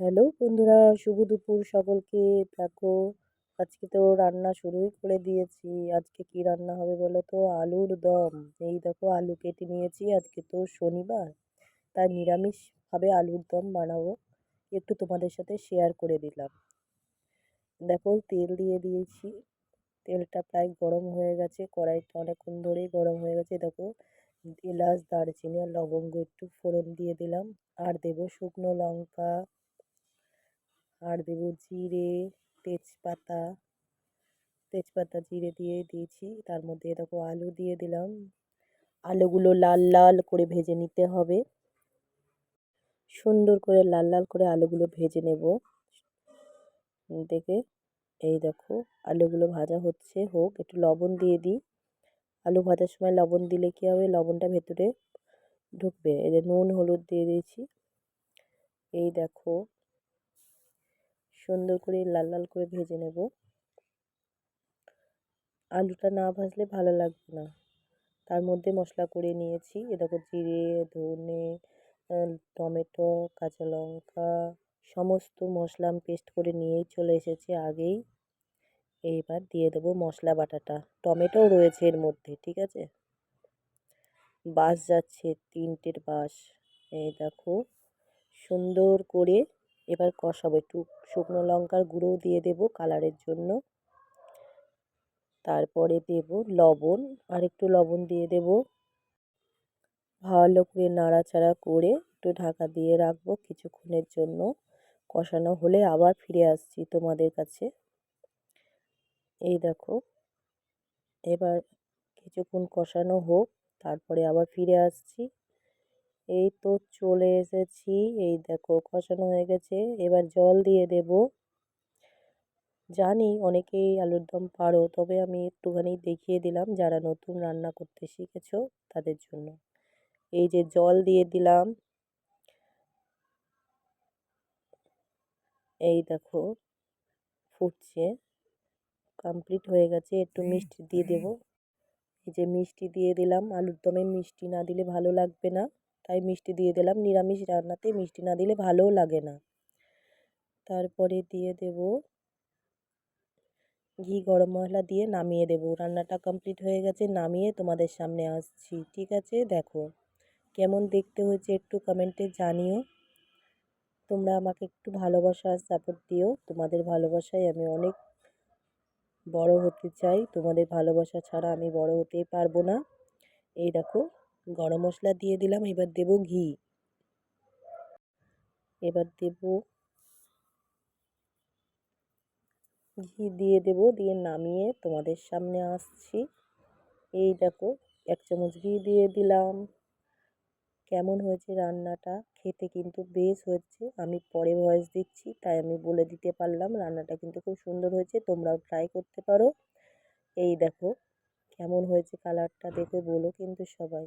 Hello বন্ধুরা, শুভ দুপুর সকলকে। দেখো, আজকে তো রান্না শুরুই করে দিয়েছি। আজকে কি রান্না হবে বলো তো? আলুর দম। এই দেখো, আলু কেটে নিয়েছি। আজকে তো শনিবার, তাই নিরামিষভাবে আলুর দম বানাবো। একটু তোমাদের সাথে শেয়ার করে দিলাম। দেখো, তেল দিয়ে দিয়েছি। তেলটা প্রায় গরম হয়ে গেছে। কড়াইটা অনেকক্ষণ ধরেই গরম হয়ে গেছে। দেখো, এলাচ, দারচিনি আর লবঙ্গ একটু ফোড়ন দিয়ে দিলাম। আর দেবো শুকনো লঙ্কা। আর দেবো জিরে, তেজপাতা তেজপাতা জিরে দিয়ে দিয়েছি। তার মধ্যে দেখো আলু দিয়ে দিলাম। আলুগুলো লাল লাল করে ভেজে নিতে হবে। সুন্দর করে লাল লাল করে আলুগুলো ভেজে নেব। দেখে এই দেখো আলুগুলো ভাজা হচ্ছে, হোক একটু লবণ দিয়ে দিই। আলু ভাজার সময় লবণ দিলে কী হবে? লবণটা ভেতরে ঢুকবে। এদের নুন, হলুদ দিয়ে দিয়েছি। এই দেখো সুন্দর করে লাল লাল করে ভেজে নেব। আলুটা না ভাজলে ভালো লাগবে না। তার মধ্যে মশলা করে নিয়েছি। এ দেখো জিরে, ধনে টমেটো, কাঁচা লঙ্কা, সমস্ত মশলা আমি পেস্ট করে নিয়েই চলে এসেছি আগেই। এইবার দিয়ে দেবো মশলা বাটাটা। টমেটোও রয়েছে এর মধ্যে, ঠিক আছে? বাস যাচ্ছে তিনটের বাস। এই দেখো সুন্দর করে এবার কষাবো। একটু শুকনো লঙ্কার গুঁড়ো দিয়ে দেব কালারের জন্য। তারপরে দেব লবণ, আর একটু লবণ দিয়ে দেব। ভালো করে নাড়াচাড়া করে একটু ঢাকা দিয়ে রাখব কিছুক্ষণের জন্য। কষানো হলে আবার ফিরে আসছি তোমাদের কাছে। এই দেখো, এবার কিছুক্ষণ কষানো হোক, তারপরে আবার ফিরে আসছি। এই তো চলে এসেছি। এই দেখো কষানো হয়ে গেছে। এবার জল দিয়ে দেব। জানি অনেকেই আলুর দম পারো তবে আমি একটুখানি দেখিয়ে দিলাম যারা নতুন রান্না করতে শিখেছ তাদের জন্য। এই যে জল দিয়ে দিলাম। এই দেখো ফুটছে কমপ্লিট হয়ে গেছে। একটু মিষ্টি দিয়ে দেব। এই যে মিষ্টি দিয়ে দিলাম। আলুর দমে মিষ্টি না দিলে ভালো লাগবে না। তাই মিষ্টি দিয়ে দিলাম। নিরামিষ রান্নাতে মিষ্টি না দিলে ভালোও লাগে না। তারপরে দিয়ে দেব ঘি, গরম মশলা দিয়ে নামিয়ে দেব। রান্নাটা কমপ্লিট হয়ে গেছে, নামিয়ে তোমাদের সামনে আসছি। ঠিক আছে? দেখো কেমন দেখতে হয়েছে একটু কমেন্টে জানিও। তোমরা আমাকে একটু ভালোবাসা আর সাপোর্ট দিও। তোমাদের ভালোবাসায় আমি অনেক বড় হতে চাই। তোমাদের ভালোবাসা ছাড়া আমি বড় হতেই পারব না। এই দেখো গরম মশলা দিয়ে দিলাম, এবার দেব ঘি। এবার দেব ঘি দিয়ে দেব, দিয়ে নামিয়ে তোমাদের সামনে আসছি। এই দেখো, এক চামচ ঘি দিয়ে দিলাম। কেমন হয়েছে রান্নাটা? খেতে কিন্তু বেশ হয়েছে। আমি পরে ভয়েস দিচ্ছি, তাই আমি বলে দিতে পারলাম। রান্নাটা কিন্তু খুব সুন্দর হয়েছে, তোমরাও ট্রাই করতে পারো। এই দেখো, কেমন হয়েছে কালারটা দেখে বলো কিন্তু সবাই।